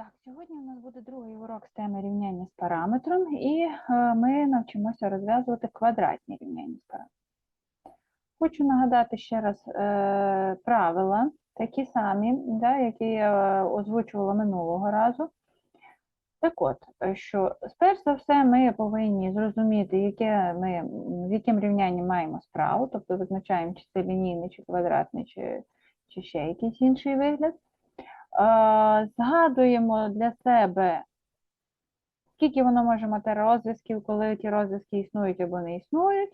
Так, сьогодні у нас буде другий урок з теми рівняння з параметром, і е, ми навчимося розв'язувати квадратні рівняння з параметром. Хочу нагадати ще раз е, правила, такі самі, да, які я е, озвучувала минулого разу. Так от, що сперш за все ми повинні зрозуміти, яке ми, з яким рівнянням маємо справу, тобто визначаємо, чи це лінійний, чи квадратний, чи, чи ще якийсь інший вигляд. Згадуємо для себе, скільки воно може мати розв'язків, коли ті розв'язки існують або не існують.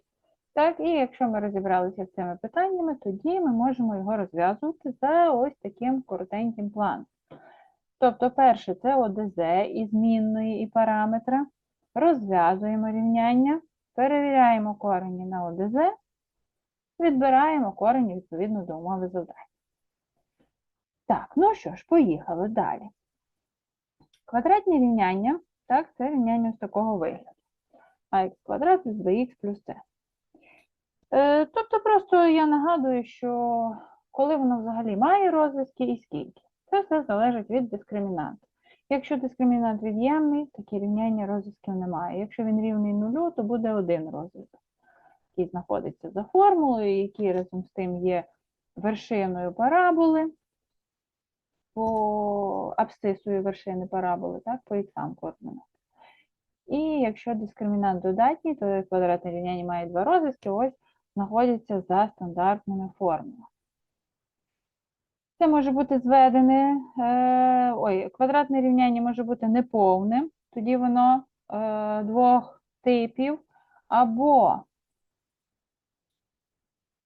Так, і якщо ми розібралися з цими питаннями, тоді ми можемо його розв'язувати за ось таким коротеньким планом. Тобто, перше це ОДЗ і змінної і параметра. Розв'язуємо рівняння, перевіряємо корені на ОДЗ, відбираємо корені відповідно до умови завдання. Так, ну що ж, поїхали далі. Квадратні рівняння, так, це рівняння з такого вигляду. ax квадрат плюс bx плюс c. Е, тобто просто я нагадую, що коли воно взагалі має розв'язки і скільки. Це все залежить від дискримінанту. Якщо дискримінант від'ємний, такі рівняння розв'язків немає. Якщо він рівний нулю, то буде один розв'язок, який знаходиться за формулою, який разом з тим є вершиною параболи, по абсцисою вершини параболи, так, по іксам координат. І якщо дискримінант додатній, то квадратне рівняння має два розв'язки, ось знаходяться за стандартними формулами. Це може бути зведене, е, ой, квадратне рівняння може бути неповним, тоді воно е, двох типів, або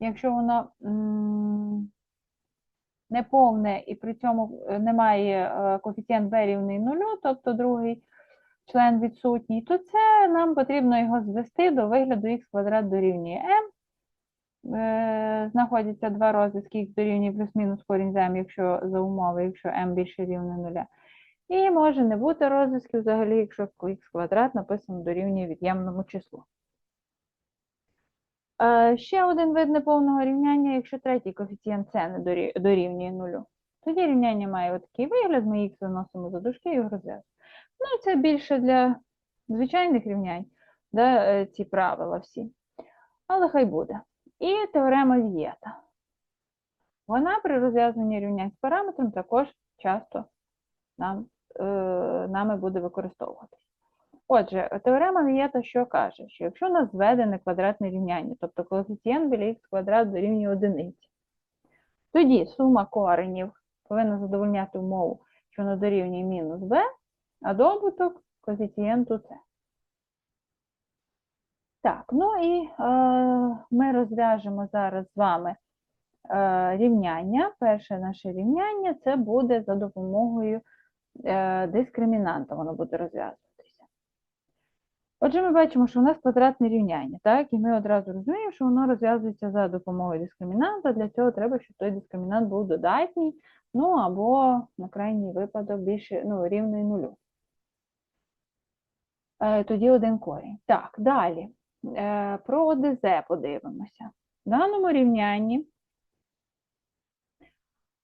якщо воно неповне і при цьому е, немає е, коефіцієнт b рівний нулю, тобто другий член відсутній, то це нам потрібно його звести до вигляду х квадрат дорівнює m. Е, Знаходяться два розв'язки х дорівнює плюс-мінус корінь з m, якщо за умови, якщо m більше рівне нуля. І може не бути розв'язків взагалі, якщо х квадрат написано дорівнює від'ємному числу. Е, Ще один вид неповного рівняння, якщо третій коефіцієнт c не дорівнює нулю. Тоді рівняння має отакий вигляд, ми х виносимо за дужки і його розв'язуємо. Ну, це більше для звичайних рівнянь, да, е, ці правила всі. Але хай буде. І теорема Вієта. Вона при розв'язанні рівнянь з параметром також часто нам, е, нами буде використовуватись. Отже, теорема Вієта що каже? Що якщо у нас зведене квадратне рівняння, тобто коефіцієнт біля х квадрат дорівнює одиниці, тоді сума коренів повинна задовольняти умову, що вона дорівнює мінус b, а добуток коефіцієнту c. Так, ну і е, ми розв'яжемо зараз з вами е, рівняння. Перше наше рівняння це буде за допомогою е, дискримінанта, воно буде розв'язуватися. Отже, ми бачимо, що у нас квадратне рівняння, так? І ми одразу розуміємо, що воно розв'язується за допомогою дискримінанта. Для цього треба, щоб той дискримінант був додатній, ну або на крайній випадок більше ну, рівний нулю. Е, Тоді один корінь. Так, далі. Е, Про ОДЗ подивимося. В даному рівнянні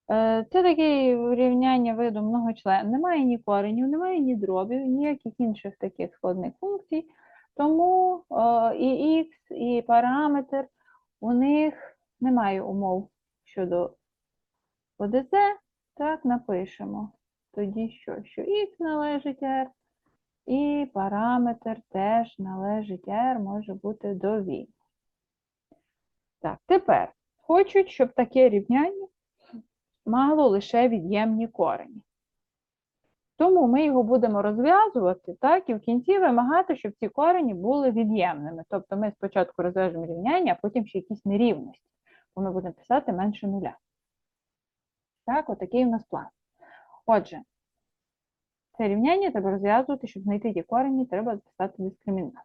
це таке рівняння виду многочлен. Немає ні коренів, немає ні дробів, ніяких інших таких складних функцій. Тому е, і х, і параметр у них немає умов щодо ОДЗ. Так, напишемо. Тоді що? Що х належить R, і параметр теж належить R, може бути довільний. Так, тепер хочуть, щоб таке рівняння мало лише від'ємні корені. Тому ми його будемо розв'язувати, так, і в кінці вимагати, щоб ці корені були від'ємними. Тобто ми спочатку розв'яжемо рівняння, а потім ще якісь нерівності, бо ми будемо писати менше нуля. Так, отакий у нас план. Отже, це рівняння треба розв'язувати, щоб знайти ті корені, треба записати дискримінант.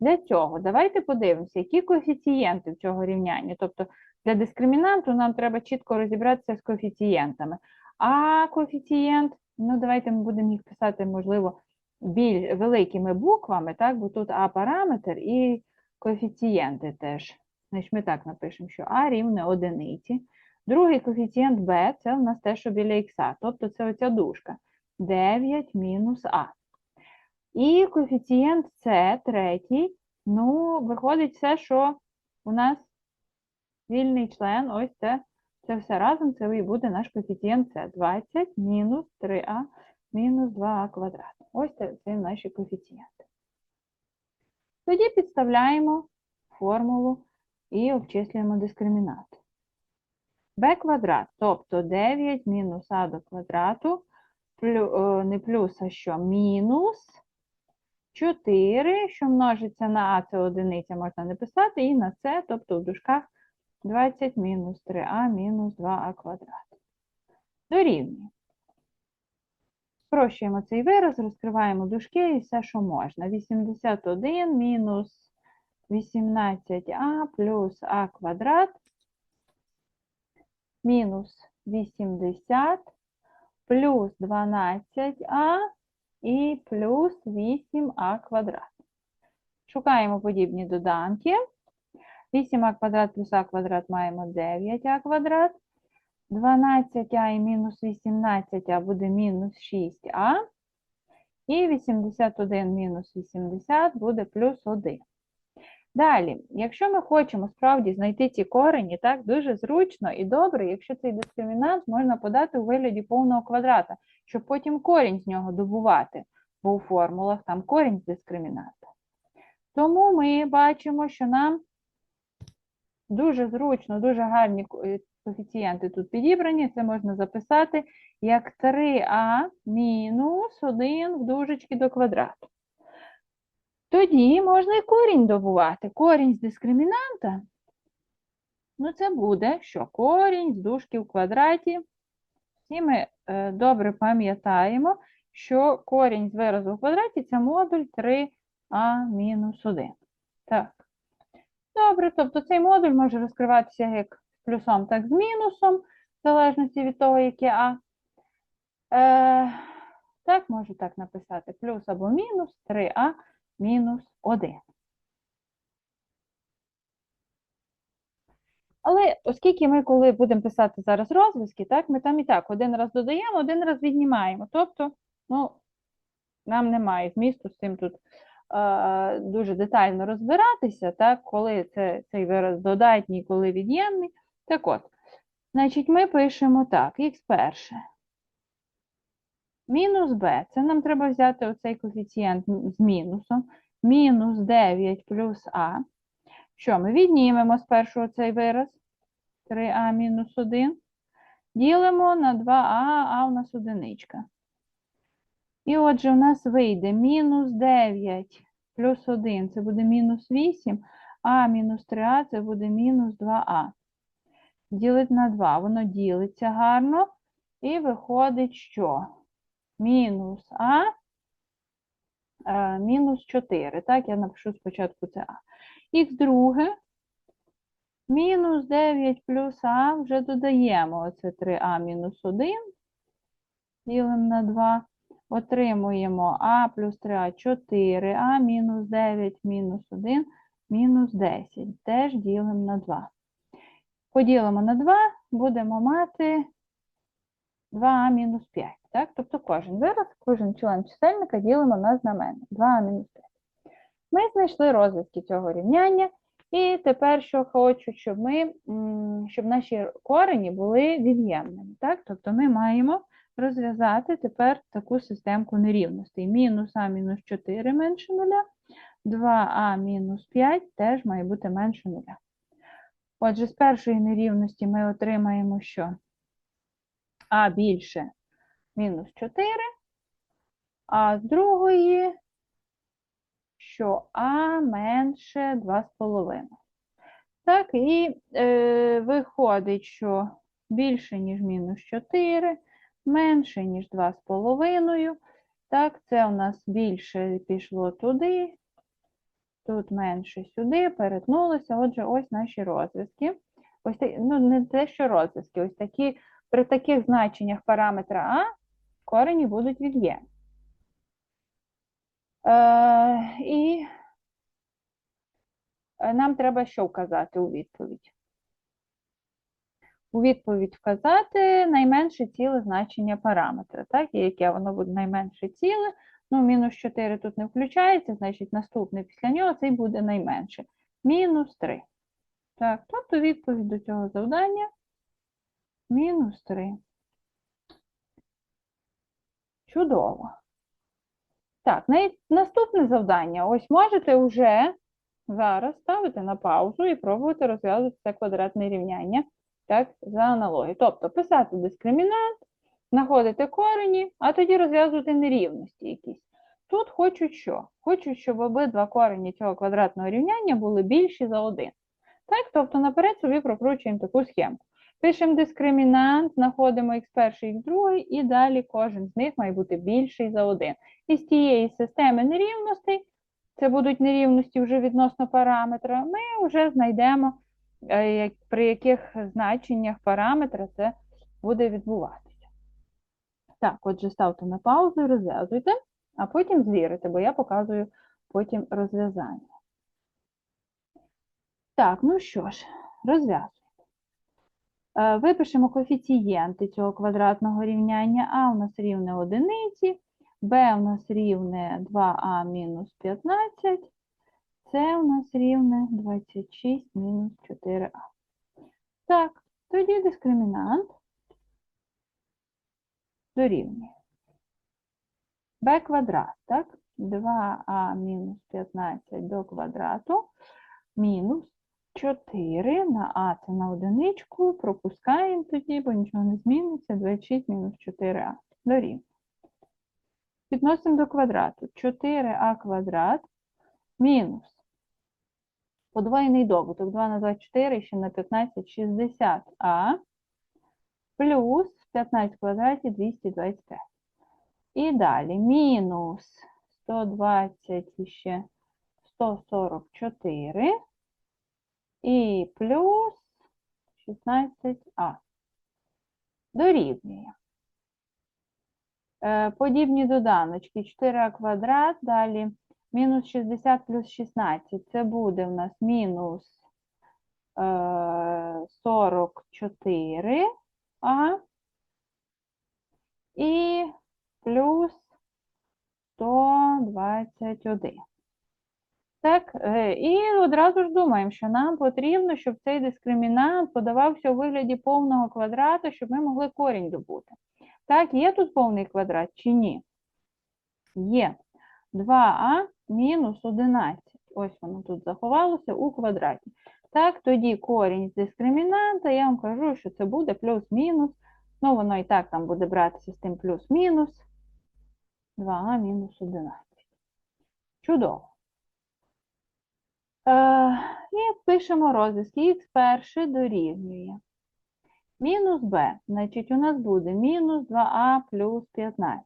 Для цього давайте подивимося, які коефіцієнти цього рівняння. Тобто для дискримінанту нам треба чітко розібратися з коефіцієнтами. А коефіцієнт, ну давайте ми будемо їх писати, можливо, біль великими буквами, так, бо тут А параметр і коефіцієнти теж. Значить, ми так напишемо, що А рівне одиниці. Другий коефіцієнт b це у нас те, що біля х, тобто це оця дужка. 9 мінус А. І коефіцієнт С третій. Ну, виходить все, що у нас вільний член, ось це, це все разом, це і буде наш коефіцієнт С. 20 мінус 3А мінус 2а квадрат. Ось це, це наші коефіцієнти. Тоді підставляємо формулу і обчислюємо дискримінант. b квадрат, тобто 9 мінус а до квадрату, е, не плюс, а що, мінус 4, що множиться на а, це одиниця, можна не писати, і на це, тобто в дужках 20 мінус 3а мінус 2а квадрат. Дорівнює. Спрощуємо цей вираз, розкриваємо дужки і все, що можна. 81 мінус 18а плюс а квадрат мінус 80 плюс 12а і плюс 8а квадрат. Шукаємо подібні доданки. 8а квадрат плюс а квадрат маємо 9а квадрат. 12а і мінус 18а буде мінус 6а. І 81 мінус 80 буде плюс 1. Далі, якщо ми хочемо справді знайти ці корені, так, дуже зручно і добре, якщо цей дискримінант можна подати у вигляді повного квадрата, щоб потім корінь з нього добувати, бо у формулах там корінь з дискримінанта. Тому ми бачимо, що нам дуже зручно, дуже гарні е, коефіцієнти тут підібрані, це можна записати як 3а мінус 1 в дужечки до квадрату. Тоді можна і корінь добувати. Корінь з дискримінанта, ну це буде, що корінь з дужки в квадраті. Всі ми е, добре пам'ятаємо, що корінь з виразу в квадраті це модуль 3а мінус 1. Так. Добре, тобто цей модуль може розкриватися як з плюсом, так і з мінусом, в залежності від того, яке А. Е, Так, можу так написати: плюс або мінус 3а мінус 1. Але оскільки ми, коли будемо писати зараз розв'язки, так, ми там і так один раз додаємо, один раз віднімаємо. Тобто, ну, нам немає змісту з цим тут дуже детально розбиратися, так, коли це, цей вираз додатній, коли від'ємний. Так от, значить, ми пишемо так, х перше. Мінус b, це нам треба взяти оцей коефіцієнт з мінусом. Мінус 9 плюс а. Що ми віднімемо з першого цей вираз? 3а мінус 1. Ділимо на 2а, а у нас одиничка. І отже, у нас вийде мінус 9 плюс 1 це буде мінус 8, а мінус 3а це буде мінус 2а. Ділить на 2, воно ділиться гарно. І виходить, що мінус А е, мінус 4. Так, я напишу спочатку це А. Х друге, мінус 9 плюс А, вже додаємо оце 3А мінус 1, ділимо на 2, отримуємо А плюс 3А 4А, мінус 9, мінус 1, мінус 10. Теж ділимо на 2. Поділимо на 2, будемо мати 2а мінус 5. Так? Тобто кожен вираз, кожен член чисельника ділимо на знаменник. 2а мінус 5. Ми знайшли розв'язки цього рівняння. І тепер, що хочу, щоб ми, щоб наші корені були від'ємними. Тобто ми маємо розв'язати тепер таку системку нерівностей. Мінус а мінус 4 менше 0, 2а мінус 5 теж має бути менше 0. Отже, з першої нерівності ми отримаємо, що а більше мінус 4, а з другої, що А менше 2,5. Так, і е, виходить, що більше, ніж мінус 4, менше, ніж 2,5. Так, це у нас більше пішло туди, тут менше сюди, перетнулося. Отже, ось наші розв'язки. Ось ну, не те, що розв'язки, ось такі при таких значеннях параметра А корені будуть від'ємні. Е, І нам треба що вказати у відповідь? У відповідь вказати найменше ціле значення параметра. Так, і яке воно буде найменше ціле. Ну, мінус 4 тут не включається, значить наступний після нього цей буде найменше. Мінус 3. Так, тобто відповідь до цього завдання мінус 3. Чудово. Так, наступне завдання. Ось можете вже зараз ставити на паузу і пробувати розв'язувати це квадратне рівняння так, за аналогією. Тобто писати дискримінант, знаходити корені, а тоді розв'язувати нерівності якісь. Тут хочуть що? Хочуть, щоб обидва корені цього квадратного рівняння були більші за один. Так, тобто наперед собі прокручуємо таку схемку. Пишемо дискримінант, знаходимо x1, x2, і далі кожен з них має бути більший за один. Із тієї системи нерівностей, це будуть нерівності вже відносно параметра, ми вже знайдемо, при яких значеннях параметра це буде відбуватися. Так, отже, ставте на паузу розв'язуйте, а потім звірите, бо я показую потім розв'язання. Так, ну що ж, розв'язуємо. Е, Випишемо коефіцієнти цього квадратного рівняння. А у нас рівне одиниці, Б у нас рівне 2а мінус 15, С у нас рівне 26 мінус 4а. Так, тоді дискримінант дорівнює. b квадрат, так? 2а мінус 15 до квадрату мінус 4 на а це на одиничку, пропускаємо тоді, бо нічого не зміниться, 26 мінус 4а дорівнює. Підносимо до квадрату 4а квадрат мінус подвоєний добуток 2 на 24 ще на 15 60а плюс 15 в квадраті 225. І далі мінус 120 і ще 144 і плюс 16а. Дорівнює. Е, Подібні доданочки 4а квадрат, далі мінус 60 плюс 16. Це буде в нас мінус е, 44а і плюс 121. Так, е, і одразу ж думаємо, що нам потрібно, щоб цей дискримінант подавався у вигляді повного квадрата, щоб ми могли корінь добути. Так, є тут повний квадрат чи ні? Є. 2а мінус 11. Ось воно тут заховалося у квадраті. Так, тоді корінь з дискримінанта, я вам кажу, що це буде плюс-мінус. Ну, воно і так там буде братися з тим плюс-мінус. 2а мінус 11. Чудово. Е, і пишемо розв'язки. Х перше дорівнює. Мінус b, значить, у нас буде мінус 2а плюс 15.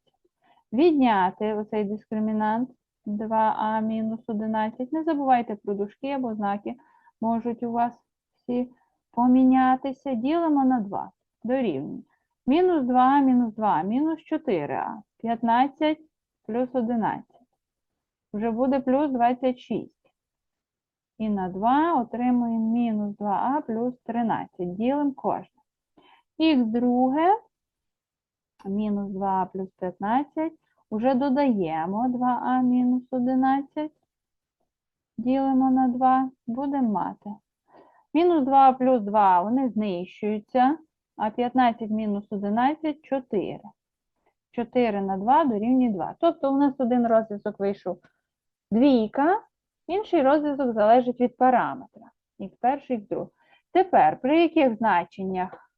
Відняти оцей дискримінант 2а мінус 11. Не забувайте про дужки або знаки можуть у вас всі помінятися. Ділимо на 2. Дорівнює. Мінус 2а мінус 2, мінус 4а. 15 плюс 11. Вже буде плюс 26. І на 2 отримуємо мінус 2а плюс 13. Ділимо кожне. Х друге, мінус 2а плюс 15. Уже додаємо 2а мінус 11. Ділимо на 2. Будемо мати. Мінус 2 плюс 2 вони знищуються. А 15 мінус 11 – 4. 4 на 2 дорівнює 2. Тобто у нас один розв'язок вийшов двійка, інший розв'язок залежить від параметра. Х перший, х другий. Тепер, при яких значеннях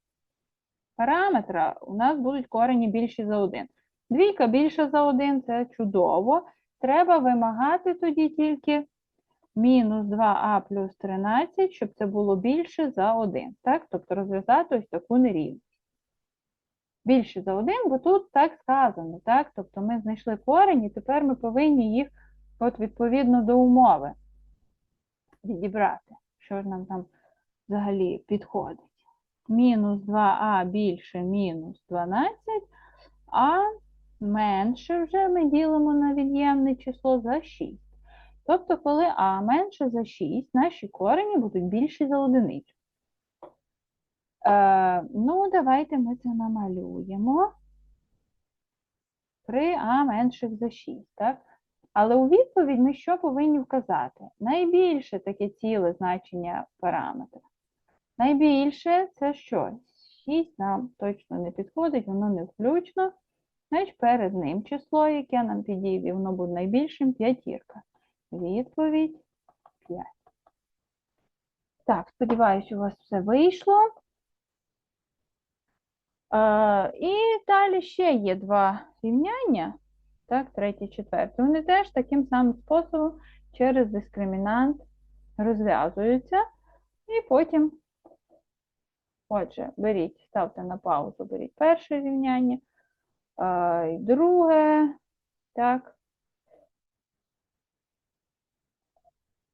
параметра у нас будуть корені більші за 1. Двійка більша за 1 – це чудово. Треба вимагати тоді тільки мінус 2а плюс 13, щоб це було більше за 1. Так? Тобто розв'язати ось таку нерівність. Більше за 1, бо тут так сказано. Так? Тобто ми знайшли корені, і тепер ми повинні їх от відповідно до умови відібрати. Що ж нам там взагалі підходить? Мінус 2а більше мінус 12, а менше вже ми ділимо на від'ємне число за 6. Тобто, коли а менше за 6, наші корені будуть більші за одиницю. Е, ну, давайте ми це намалюємо. 3а менших за 6, так? Але у відповідь ми що повинні вказати? Найбільше таке ціле значення параметра. Найбільше це що? 6 нам точно не підходить, воно не включно. Значить, перед ним число, яке нам підійде, воно буде найбільшим п'ятірка. Відповідь 5. Так, сподіваюся, у вас все вийшло. Е, і далі ще є два рівняння, так, третє, четверте. Вони теж таким самим способом через дискримінант розв'язуються. І потім, отже, беріть, ставте на паузу, беріть перше рівняння, е, і друге, так.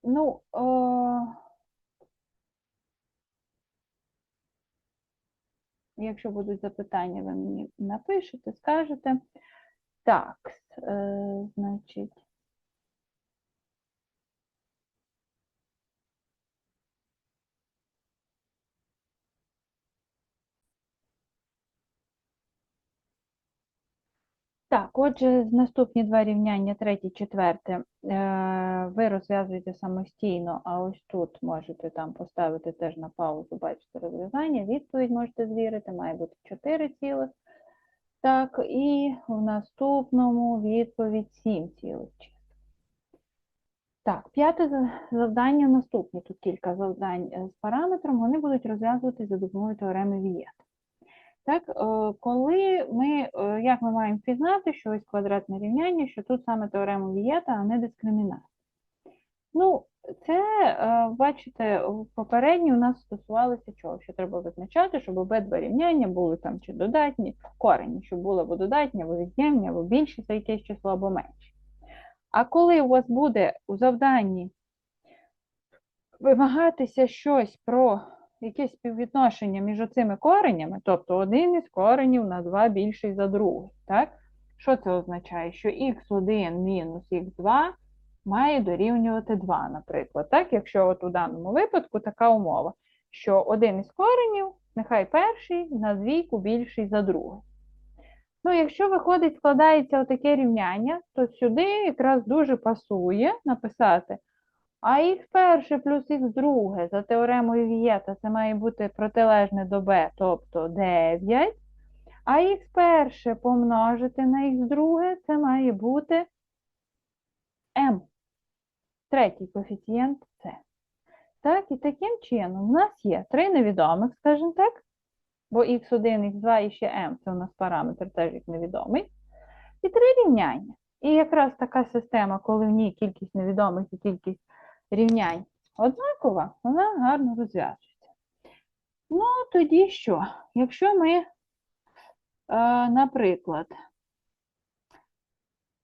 Ну, о, Якщо будуть запитання, ви мені напишете, скажете. Так, е, значить. Так, отже, наступні два рівняння, третє, четверте, ви розв'язуєте самостійно, а ось тут можете там поставити теж на паузу, бачите розв'язання, відповідь можете звірити, має бути 4 цілих. Так, і в наступному відповідь 7 цілих. Так, п'яте завдання наступні. Тут кілька завдань е, з параметром, вони будуть розв'язувати за допомогою теореми Вієта. Так, е, коли ми, е, як ми маємо пізнати, що ось квадратне рівняння, що тут саме теорема Вієта, а не дискримінація. Ну, це, е, бачите, попередні у нас стосувалося чого? Що треба визначати, щоб обидва рівняння були там чи додатні, корені, щоб було або додатні, або від'ємні, або більші за якесь число, або менші. А коли у вас буде у завданні вимагатися щось про якесь співвідношення між оцими коренями, тобто один із коренів на 2 більший за другий. Так? Що це означає? Що х1 мінус х2 має дорівнювати 2, наприклад. Так? Якщо от у даному випадку така умова, що один із коренів, нехай перший на двійку більший за другий. Ну, якщо виходить, складається отаке рівняння, то сюди якраз дуже пасує написати а х перше плюс х друге за теоремою Вієта це має бути протилежне до b, тобто 9. А х перше помножити на х друге це має бути m. Третій коефіцієнт С. Так, і таким чином у нас є три невідомих, скажімо так. Бо х1, х2 і ще m це у нас параметр теж як невідомий. І три рівняння. І якраз така система, коли в ній кількість невідомих і кількість рівнянь однакова, вона гарно розв'язується. Ну, тоді що? Якщо ми, е, наприклад,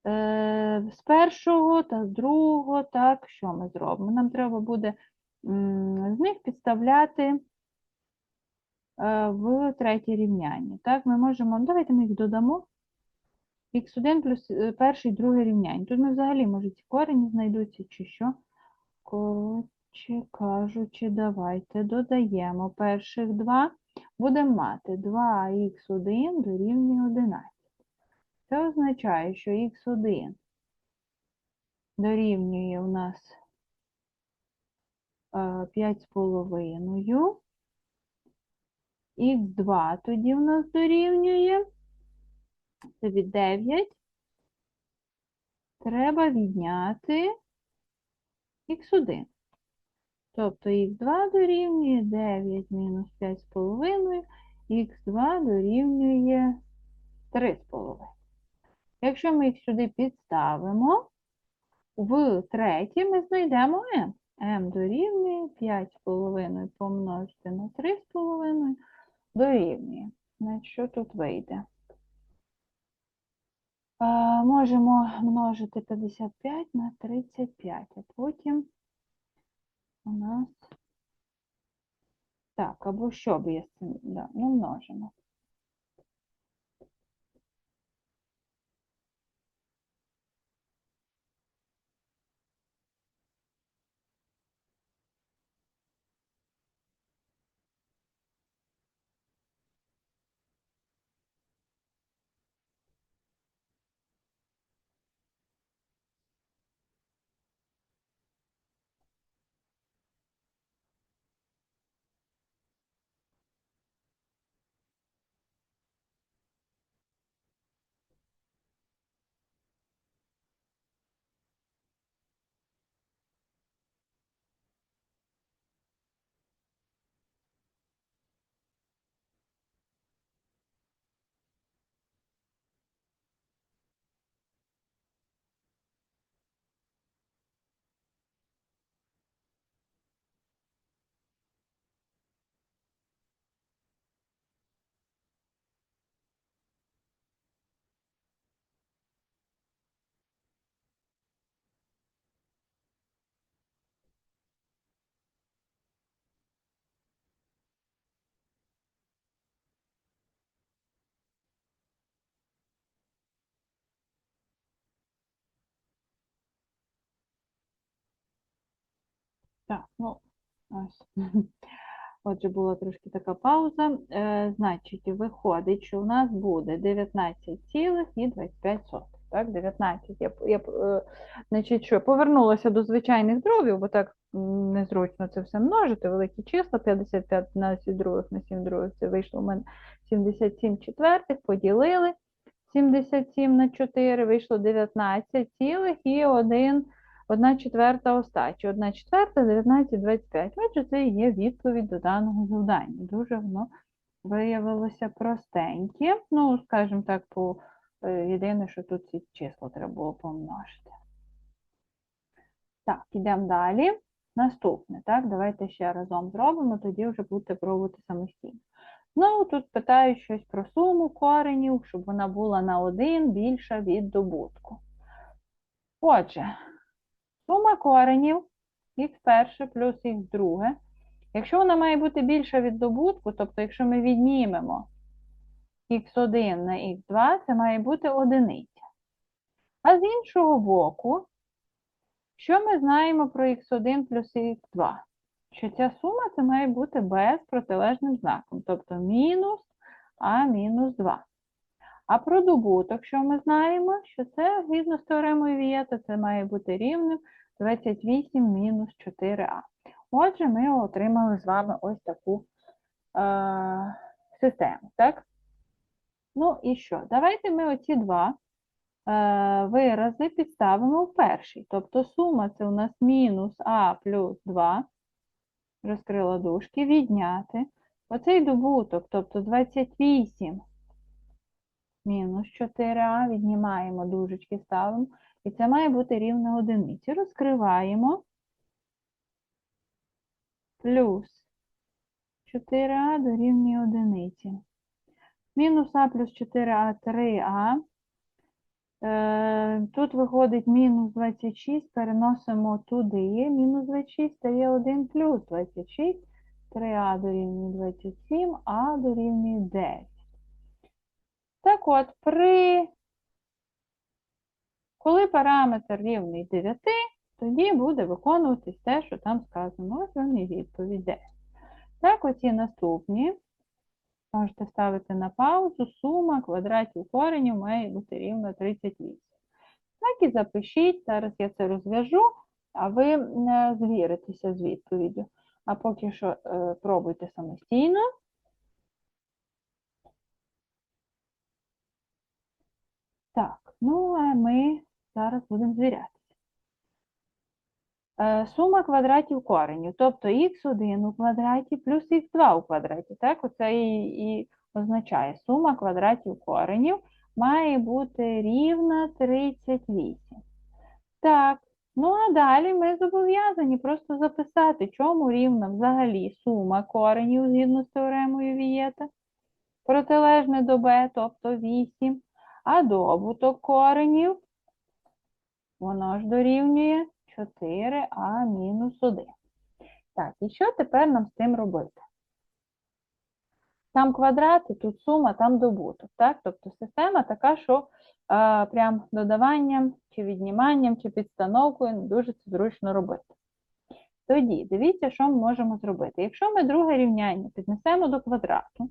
е, з першого та з другого, так, що ми зробимо? Нам треба буде з них підставляти е, в третє рівняння. Так, ми можемо, давайте ми їх додамо. Х1 плюс перший, друге рівняння. Тут ми взагалі, може, ці корені знайдуться чи що. Коротше кажучи, давайте додаємо перших два. Будемо мати 2х1 дорівнює 11. Це означає, що х1 дорівнює у нас 5,5. Х2 тоді у нас дорівнює. Це від 9. Треба відняти х1. Тобто х2 дорівнює 9 мінус 5,5, х2 дорівнює 3,5. Якщо ми їх сюди підставимо, в третій ми знайдемо m. m дорівнює 5,5 помножити на 3,5 дорівнює. Значить, що тут вийде? Можемо множити 55 на 35, а потім у нас так, або що б є? Да, ну множимо. Так, ну, ось. Отже, була трошки така пауза. Е, значить, виходить, що у нас буде 19,25. Так, 19. Я, я, е, значить, що, повернулася до звичайних дробів, бо так незручно це все множити, великі числа, 55 на 7 других на 7 других, це вийшло у мене 77 четвертих, поділили 77 на 4, вийшло 19 цілих і 1 1 четверта остачі. 1 четверта 19,25. Отже, це і є відповідь до даного завдання. Дуже воно виявилося простеньке. Ну, скажімо так, по е, єдине, що тут ці числа треба було помножити. Так, йдемо далі. Наступне, так, давайте ще разом зробимо, тоді вже будете пробувати самостійно. Знову тут питають щось про суму коренів, щоб вона була на 1 більша від добутку. Отже, сума коренів х перше плюс х друге. Якщо вона має бути більша від добутку, тобто якщо ми віднімемо х1 на х2, це має бути одиниця. А з іншого боку, що ми знаємо про х1 плюс х2? Що ця сума це має бути без протилежним знаком, тобто мінус а мінус 2. А про добуток, що ми знаємо, що це згідно з теоремою Вієта, це має бути рівним 28 мінус 4а. Отже, ми отримали з вами ось таку е, систему. так? Ну і що? Давайте ми оці два е, вирази підставимо в перший. Тобто сума це у нас мінус а плюс 2, розкрила дужки, відняти. Оцей добуток, тобто 28 мінус 4а, віднімаємо дужечки, ставимо. І це має бути рівно одиниці. Розкриваємо. Плюс 4а дорівнює одиниці. Мінус а плюс 4а 3а. Е, Тут виходить мінус 26, переносимо туди. Мінус 26 стає 1 плюс 26. 3а дорівнює 27, а дорівнює 9. Так от, при коли параметр рівний 9, тоді буде виконуватись те, що там сказано. Ось вам і відповідь 9. Так, оці наступні. Можете ставити на паузу, сума квадратів коренів має бути рівно 38. Так і запишіть, зараз я це розв'яжу, а ви е, звіритеся з відповіддю. А поки що е, пробуйте самостійно. Так, ну а ми зараз будемо звірятися. Е, сума квадратів коренів, тобто х1 у квадраті плюс х2 у квадраті. Так, оце і, і означає сума квадратів коренів має бути рівна 38. Так, ну а далі ми зобов'язані просто записати, чому рівна взагалі сума коренів згідно з теоремою Вієта. Протилежне до b, тобто 8, а добуток коренів, воно ж дорівнює 4а мінус 1. Так, і що тепер нам з цим робити? Там квадрати, тут сума, там добуток. Так? Тобто система така, що а, прям додаванням, чи відніманням, чи підстановкою дуже це зручно робити. Тоді, дивіться, що ми можемо зробити. Якщо ми друге рівняння піднесемо до квадрату,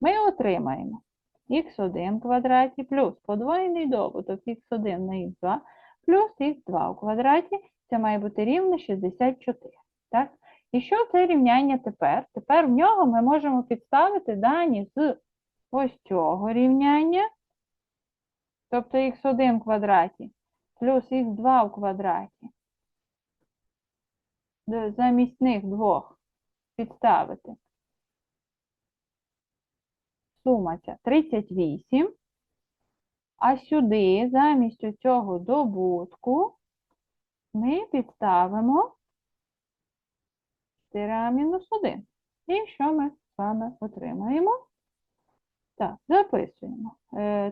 ми отримаємо х1 в квадраті плюс подвоєний добуток х1 на х2 плюс х2 у квадраті, це має бути рівно 64. Так? І що це рівняння тепер? Тепер в нього ми можемо підставити дані з ось цього рівняння, тобто х1 в квадраті плюс х2 в квадраті. Замість них двох підставити сума ця 38, а сюди замість цього добутку ми підставимо 4 мінус 1. І що ми з вами отримаємо? Так, записуємо.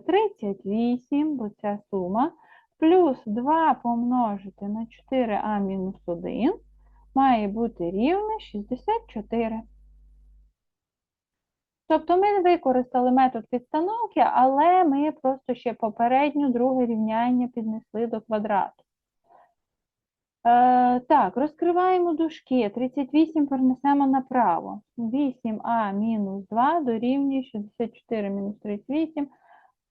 38, е, бо ця сума, плюс 2 помножити на 4а мінус 1 має бути рівне 64. Тобто ми використали метод підстановки, але ми просто ще попередньо друге рівняння піднесли до квадрату. Е, так, розкриваємо дужки. 38 перенесемо направо. 8а мінус 2 дорівнює 64 мінус 38,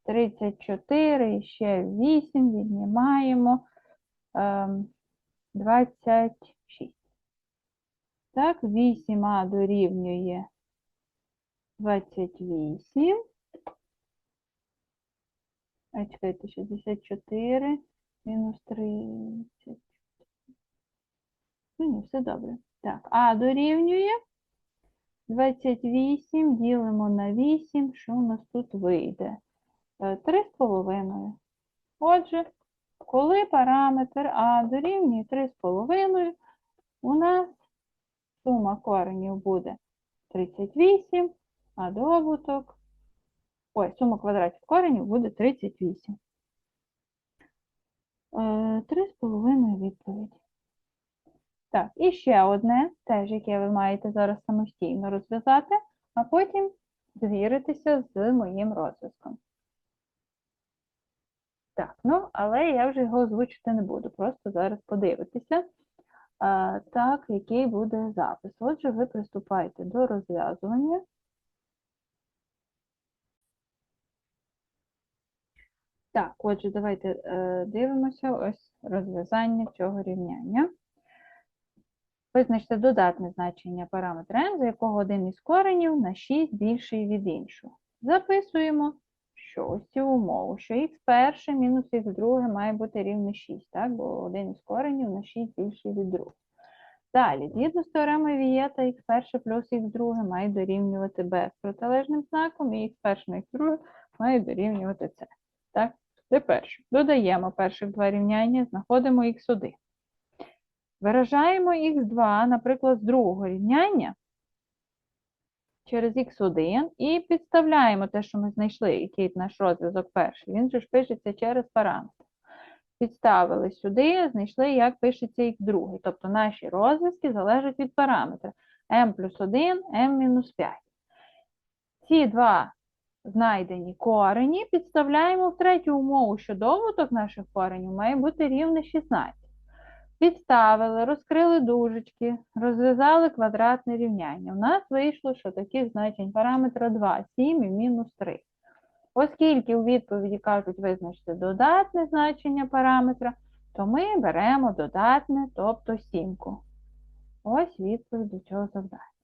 34 і ще 8 віднімаємо ем, 26. Так, 8а дорівнює 28. А чекайте, 64 мінус 30. Ну, ні, все добре. Так, А дорівнює 28 ділимо на 8. Що у нас тут вийде? Е, 3,5. Отже, коли параметр А дорівнює 3,5, у нас сума коренів буде 38, а добуток, ой, сума квадратів коренів буде 38. Е, 3,5 відповідь. Так, і ще одне, теж, яке ви маєте зараз самостійно розв'язати, а потім звіритися з моїм розв'язком. Так, ну, але я вже його озвучити не буду, просто зараз подивитися, так, який буде запис. Отже, ви приступаєте до розв'язування. Так, отже, давайте е, дивимося ось розв'язання цього рівняння. Визначте додатне значення параметра m, за якого один із коренів на 6 більший від іншого. Записуємо, що ось цю умову, що х перше мінус х друге має бути рівне 6, так? бо один із коренів на 6 більший від другого. Далі, згідно з теоремою Вієта, х перше плюс х друге має дорівнювати b з протилежним знаком, і х перше на х друге має дорівнювати c. Так? Тепер додаємо перших два рівняння, знаходимо х1. Виражаємо х2, наприклад, з другого рівняння через х1 і підставляємо те, що ми знайшли, який наш розв'язок перший. Він же ж пишеться через параметр. Підставили сюди, знайшли, як пишеться х2. Тобто наші розв'язки залежать від параметра m плюс 1, m мінус 5. Ці два знайдені корені підставляємо в третю умову, що добуток наших коренів має бути рівне 16. Підставили, розкрили дужечки, розв'язали квадратне рівняння. У нас вийшло, що таких значень параметра 2, 7 і мінус 3. Оскільки у відповіді кажуть визначити додатне значення параметра, то ми беремо додатне, тобто сімку. Ось відповідь до цього завдання.